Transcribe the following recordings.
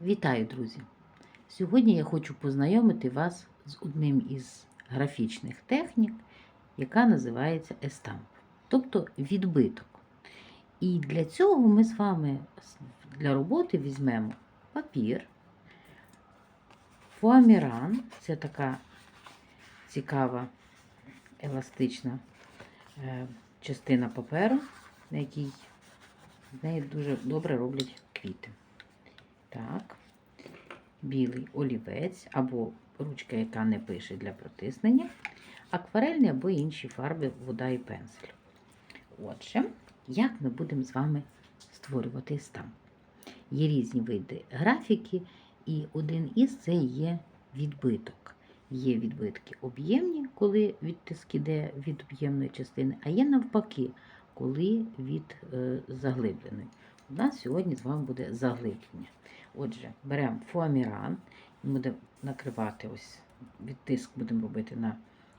Вітаю, друзі! Сьогодні я хочу познайомити вас з одним із графічних технік, яка називається естамп, тобто відбиток. І для цього ми з вами для роботи візьмемо папір, фоаміран це така цікава еластична е, частина паперу, на якій з неї дуже добре роблять квіти. Так, білий олівець або ручка, яка не пише для протиснення, акварельні або інші фарби, вода і пензель. Отже, як ми будемо з вами створювати стамп? Є різні види графіки, і один із це є відбиток. Є відбитки об'ємні, коли відтиск іде від об'ємної частини, а є навпаки, коли від е, заглибленої. У нас сьогодні з вами буде заглиблення. Отже, беремо фоаміран, будемо накривати ось відтиск будемо робити на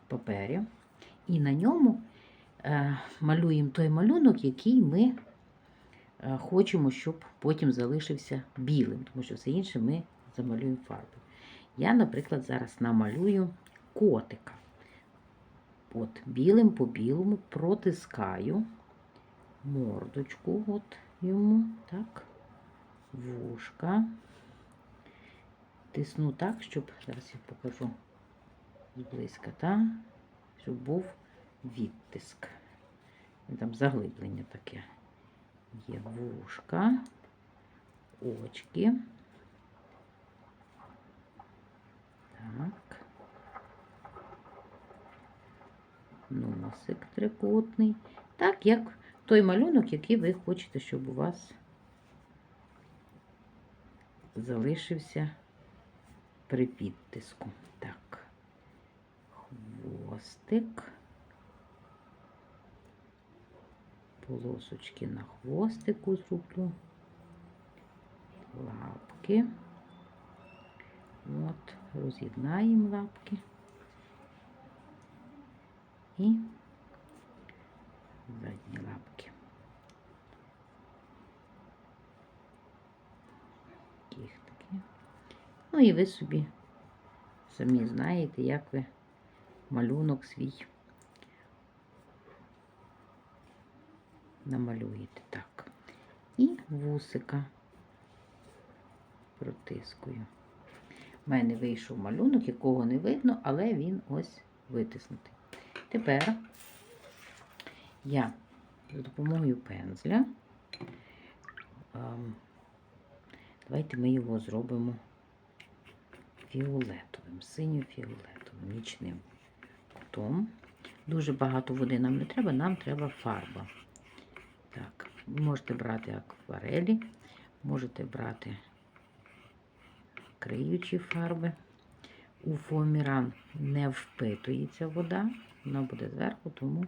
папері. І на ньому е, малюємо той малюнок, який ми е, хочемо, щоб потім залишився білим, тому що все інше ми замалюємо фарбою. Я, наприклад, зараз намалюю котика. От білим по білому протискаю мордочку от йому, так вушка. Тисну так, щоб, зараз я покажу зблизька, та, щоб був відтиск. Там заглиблення таке. Є вушка, очки. Так. Носик трикутний. Так, як той малюнок, який ви хочете, щоб у вас залишився при підтиску. Так, хвостик, полосочки на хвостику зроблю, лапки. От, роз'єднаємо лапки і задні лапки. Кіхтики. Ну і ви собі самі знаєте, як ви малюнок свій намалюєте. Так. І вусика протискую. У мене вийшов малюнок, якого не видно, але він ось витиснутий. Тепер я за допомогою пензля. Давайте ми його зробимо фіолетовим, синьо-фіолетовим, нічним кутом. Дуже багато води нам не треба, нам треба фарба. Так, можете брати акварелі, можете брати криючі фарби. У фоаміран не впитується вода, вона буде зверху, тому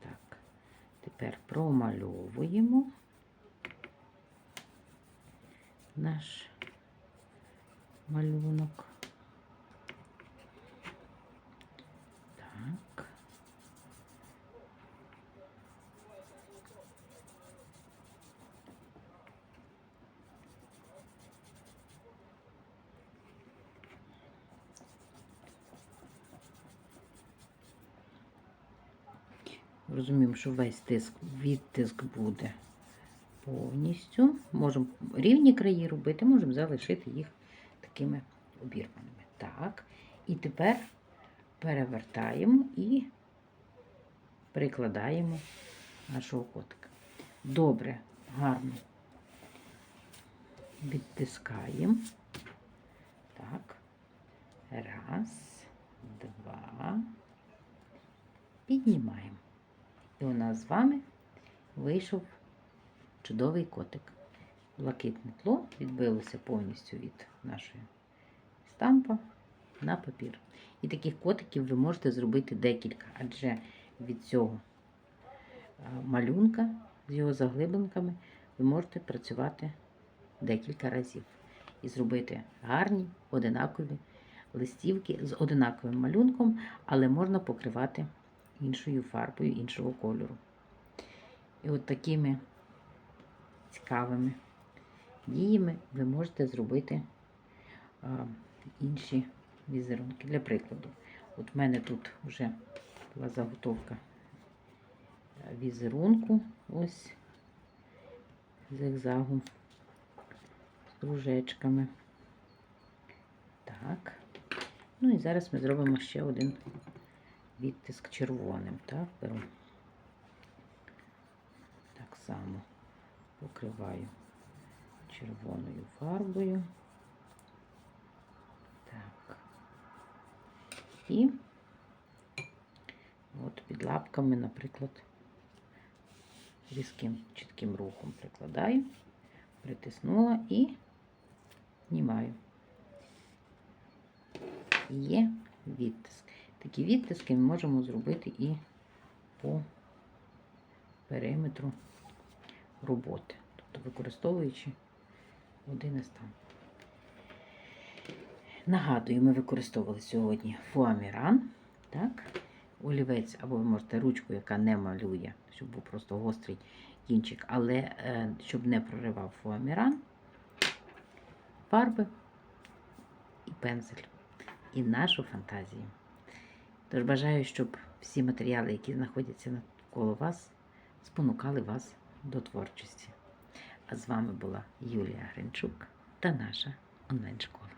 так. Тепер промальовуємо наш малюнок. Так. Розуміємо, що весь тиск, відтиск буде повністю. Можемо рівні краї робити, можемо залишити їх такими обірваними. Так. І тепер перевертаємо і прикладаємо нашого котика. Добре, гарно відтискаємо. Так. Раз, два. Піднімаємо. І у нас з вами вийшов чудовий котик. Блакитне тло відбилося повністю від нашої стампа на папір. І таких котиків ви можете зробити декілька, адже від цього е, малюнка з його заглибинками ви можете працювати декілька разів і зробити гарні, одинакові листівки з одинаковим малюнком, але можна покривати іншою фарбою іншого кольору. І от такими цікавими діями ви можете зробити а, інші візерунки. Для прикладу, от в мене тут вже була заготовка візерунку, ось зигзагу з кружечками. Так. Ну і зараз ми зробимо ще один відтиск червоним. Так, беру. Так само покриваю червоною фарбою. Так. І от під лапками, наприклад, різким чітким рухом прикладаю, притиснула і знімаю. Є відтиск. Такі відтиски ми можемо зробити і по периметру роботи, тобто використовуючи один із там. Нагадую, ми використовували сьогодні фуаміран, так? олівець, або ви можете ручку, яка не малює, щоб був просто гострий кінчик, але е, щоб не проривав фуаміран, фарби і пензель, і нашу фантазію. Тож бажаю, щоб всі матеріали, які знаходяться навколо вас, спонукали вас до творчості. А з вами була Юлія Гринчук та наша онлайн-школа.